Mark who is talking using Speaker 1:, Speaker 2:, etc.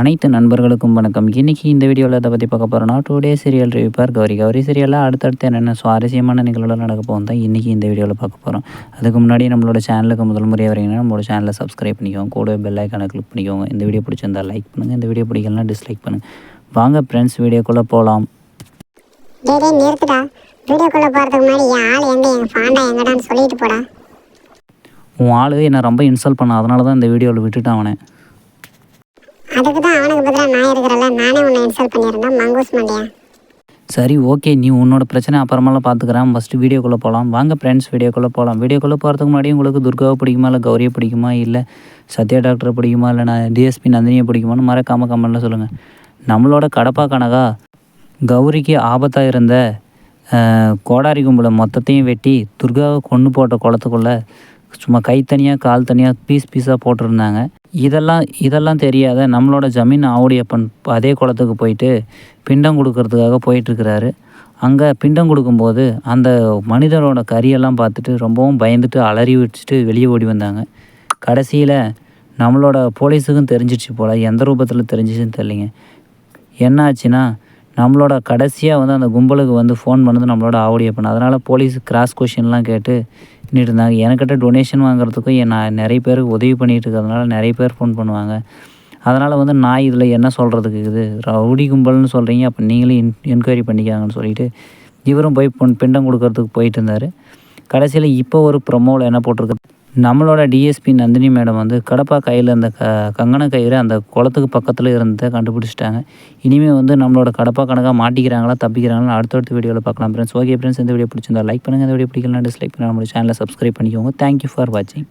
Speaker 1: அனைத்து நண்பர்களுக்கும் வணக்கம். இன்றைக்கி இந்த வீடியோவில் அதை பற்றி பார்க்க போகிறோம்னா டூ டே சீரியல் ரிவ்யூப்பார் கௌரி. கௌரி சீரியலில் அடுத்தடுத்து என்னென்ன சுவாரஸ்யமான நிகழ்வுகள் நடக்க போகும் தான் இன்றைக்கி இந்த வீடியோவில் பார்க்க போகிறோம் அதுக்கு முன்னாடி நம்மளோட சேனலுக்கு முதல் முறையாக வரீங்கன்னா நம்மளோட சேனலை சப்ஸ்கிரைப் பண்ணிக்கோங்க. கூட பெல் ஐக்கானை கிளிக் பண்ணிக்கோங்க. இந்த வீடியோ பிடிச்சிருந்தா லைக் பண்ணுங்கள் இந்த வீடியோ பிடிக்கலனா டிஸ்லைக் பண்ணுங்கள் வாங்க ஃப்ரெண்ட்ஸ் வீடியோக்குள்ளே போகலாம்
Speaker 2: டேய் டேய் நிறுத்துடா. வீடியோக்குள்ளே போகிறதுக்கு முன்னாடி என் ஆள் எங்கே? எங்கள் ஃபாண்டா எங்கடான்னு சொல்லிட்டு போடா.
Speaker 1: உன் ஆளு என்னை ரொம்ப இன்சல்ட் பண்ண. அதனால தான் இந்த வீடியோவில் விட்டுட்டான் அவனை.
Speaker 2: அதுக்கு தான் அவனுக்கு பதிலாக நான் இருக்கிறல நானே உன்னை இன்சல்ட் பண்ணியிருந்தேன் மங்கூஸ் மண்டியா
Speaker 1: சரி ஓகே. நீ உன்னோட பிரச்சனை அப்புறமெல்லாம் பார்த்துக்கிறேன். ஃபஸ்ட்டு வீடியோக்குள்ளே போகலாம். வாங்க ஃப்ரெண்ட்ஸ் வீடியோக்குள்ளே போகலாம். வீடியோக்குள்ளே போகிறதுக்கு முன்னாடி உங்களுக்கு துர்காவை பிடிக்குமா இல்லை கௌரியை பிடிக்குமா? இல்லை சத்யா டாக்டரை பிடிக்குமா? இல்லை நான் டிஎஸ்பி நந்தினியை பிடிக்குமான்னு மறக்காம கமெண்ட்டில் சொல்லுங்கள் நம்மளோட கடப்பா கனகா கௌரிக்கு ஆபத்தாக இருந்த கோடாரி கும்பலை மொத்தத்தையும் வெட்டி துர்காவை கொன்று போட்ட குளத்துக்குள்ளே சும்மா கை தனியாக கால் தனியாக பீஸ் பீஸாக போட்டிருந்தாங்க. இதெல்லாம் இதெல்லாம் தெரியாத நம்மளோட ஜமீன் ஆவுடையப்பன் அதே குளத்துக்கு போயிட்டு பிண்டம் கொடுக்கறதுக்காக போயிட்டுருக்கிறாரு. அங்கே பிண்டம் கொடுக்கும்போது அந்த மனிதரோட கரியெல்லாம் பார்த்துட்டு ரொம்பவும் பயந்துட்டு அலறி வச்சுட்டு வெளியே ஓடி வந்தாங்க. கடைசியில் நம்மளோட போலீஸுக்கும் தெரிஞ்சிச்சு போல் எந்த ரூபத்தில் தெரிஞ்சிச்சுன்னு தெரிலிங்க என்ன ஆச்சுன்னா நம்மளோட கடைசியாக வந்து அந்த கும்பலுக்கு வந்து ஃபோன் பண்ணது நம்மளோட ஆவடியப்பன் அதனால் போலீஸ் கிராஸ் கொஷின்லாம் கேட்டு நின்றுட்டு இருந்தாங்க எனக்கிட்ட டொனேஷன் வாங்குறதுக்கும் நான் நிறைய பேருக்கு உதவி பண்ணிகிட்டு இருக்கிறதுனால நிறைய பேர் ஃபோன் பண்ணுவாங்க. அதனால் வந்து நான் இதில் என்ன சொல்கிறதுக்கு இது? ரவுடி கும்பல்னு சொல்கிறீங்க அப்போ நீங்களே என் என்கொயரி பண்ணிக்காங்கன்னு சொல்லிட்டு இவரும் போய் பொன் பிண்டம் கொடுக்கறதுக்கு போயிட்டு இருந்தார். கடைசியில் இப்போ ஒரு ப்ரொமோவில் என்ன போட்டிருக்கு? நம்மளோட டிஎஸ்பி நந்தினி மேடம் வந்து கடப்பா கையில் அந்த க கங்கண கயிறு அந்த குளத்துக்கு பக்கத்தில் இருந்ததை கண்டுபிடிச்சிட்டாங்க. இனிமேல் வந்து நம்மளோட கடப்பா கணக்காக மாட்டிக்கிறாங்களா தப்பிக்கிறாங்களா அடுத்தடுத்த வீடியோவில் பார்க்கலாம் ஃப்ரெண்ட்ஸ் ஓகே ஃப்ரெண்ட்ஸ் இந்த வீடியோ பிடிச்சிருந்தா லைக் பண்ணுங்கள் இந்த வீடியோ பிடிக்கலாம் டிஸ்லைக் பண்ணுங்கள் நம்மளோட சேனலை சப்ஸ்கிரைப் பண்ணிக்கோங்க. தேங்க்யூ ஃபார் வாட்சிங்